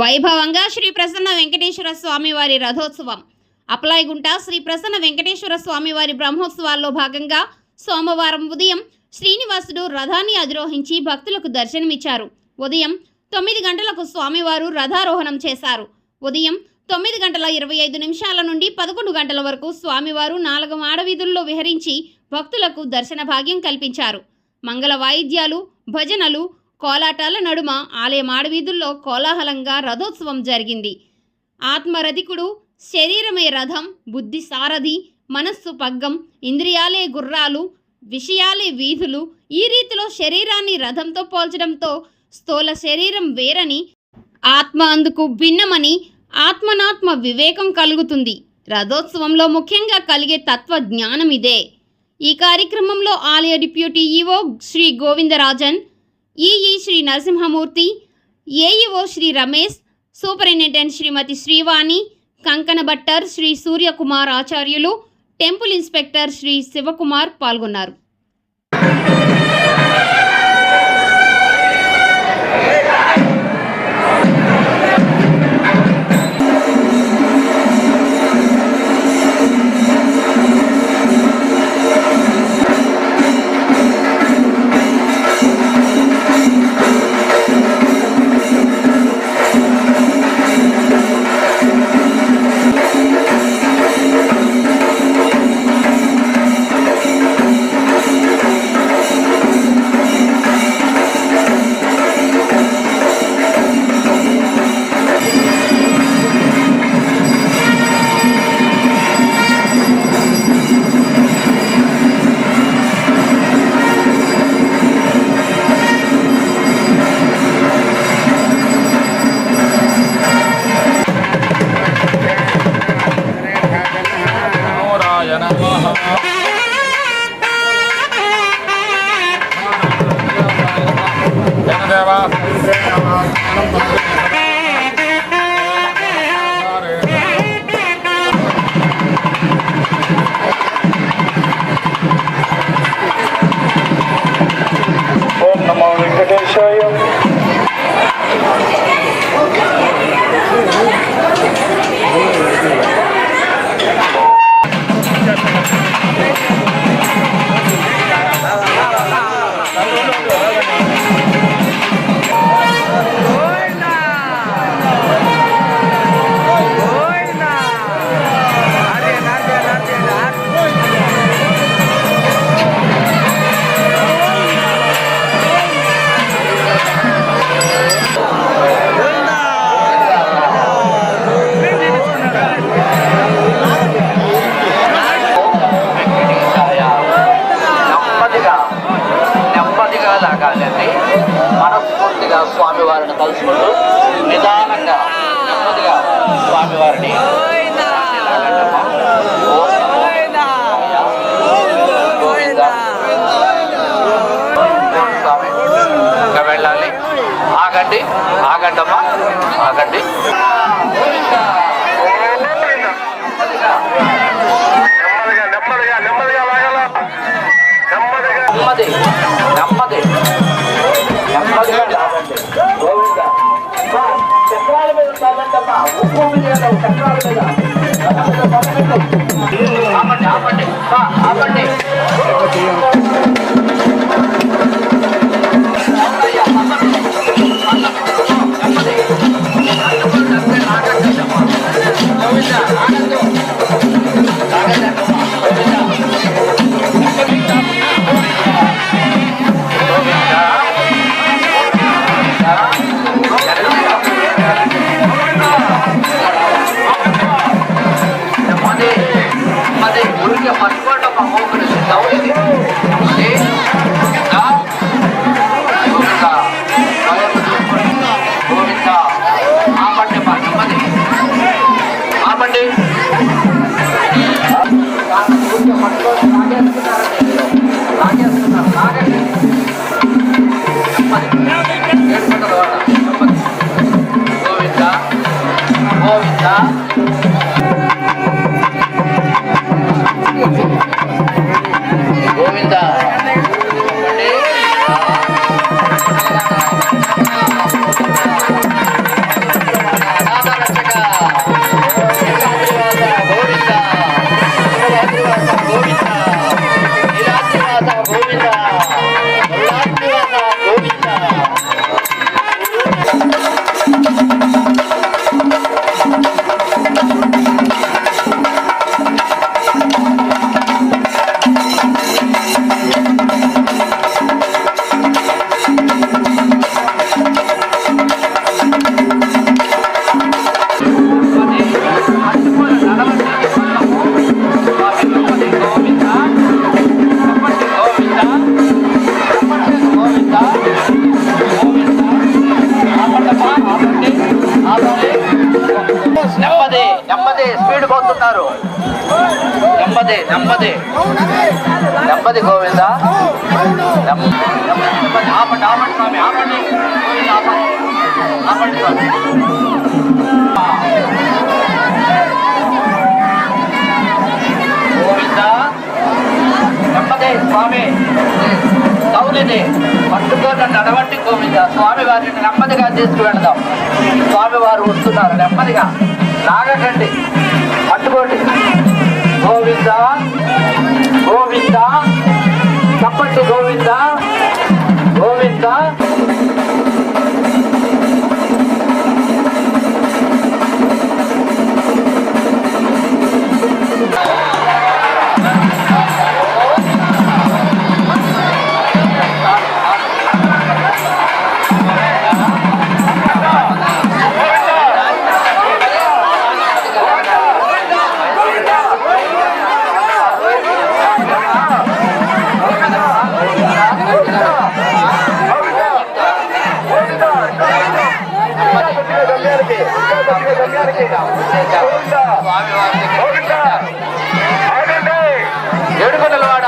వైభవంగా శ్రీ ప్రసన్న వెంకటేశ్వర స్వామివారి రథోత్సవం. అప్లాయిగుంట శ్రీ ప్రసన్న వెంకటేశ్వర స్వామివారి బ్రహ్మోత్సవాల్లో భాగంగా సోమవారం ఉదయం శ్రీనివాసుడు రథాన్ని అధిరోహించి భక్తులకు దర్శనమిచ్చారు. ఉదయం తొమ్మిది గంటలకు స్వామివారు రథారోహణం చేశారు. ఉదయం తొమ్మిది గంటల ఇరవై ఐదు నిమిషాల నుండి పదకొండు గంటల వరకు స్వామివారు నాలుగు మాడవీధుల్లో విహరించి భక్తులకు దర్శన భాగ్యం కల్పించారు. మంగళ వాయిద్యాలు భజనలు కోలాటాల నడుమ ఆలయ మాడవీధుల్లో కోలాహలంగా రథోత్సవం జరిగింది. ఆత్మరథికుడు శరీరమే రథం బుద్ధి సారథి మనస్సు పగ్గం ఇంద్రియాలే గుర్రాలు విషయాలే వీధులు. ఈ రీతిలో శరీరాన్ని రథంతో పోల్చడంతో స్థూల శరీరం వేరని ఆత్మ అందుకు భిన్నమని ఆత్మనాత్మ వివేకం కలుగుతుంది. రథోత్సవంలో ముఖ్యంగా కలిగే తత్వ జ్ఞానం ఇదే ఈ కార్యక్రమంలో ఆలయ deputy EO Shri Govindarajan EE Shri Narasimhamurthy AEO Shri Ramesh superintendent Shrimati Srivani కంకణ భట్టర్ శ్రీ సూర్యకుమార్ ఆచార్యులు టెంపుల్ ఇన్స్పెక్టర్ శ్రీ శివకుమార్ పాల్గొన్నారు. ఆగండమ్మా ఆగండి. నెమ్మది నెమ్మది. నెమ్మదిగా లాగండి. గోవింద. అమ్మా, చక్రాల మీద ఉప్పు మీద చక్రాల మీద. ఆపండి ఆపండి. ఆపండి. কবিতা నెమ్మది నెమ్మది. నెమ్మది గోవింద. ఆపండి ఆపండి స్వామి ఆపండి. ఆపండి. స్వామి. గోవింద నెమ్మది స్వామి. సౌనిది పట్టుకొని నడవండి గోవింద. స్వామి వారిని నెమ్మదిగా తీసుకువెళదాం. స్వామి వారు వస్తున్నారు నెమ్మదిగా. లాగకండి. పట్టుకోండి. గోవింద గోవింద తప్పండి గోవింద గోవింద. స్వామి వారి ఏడుకొండలవాడ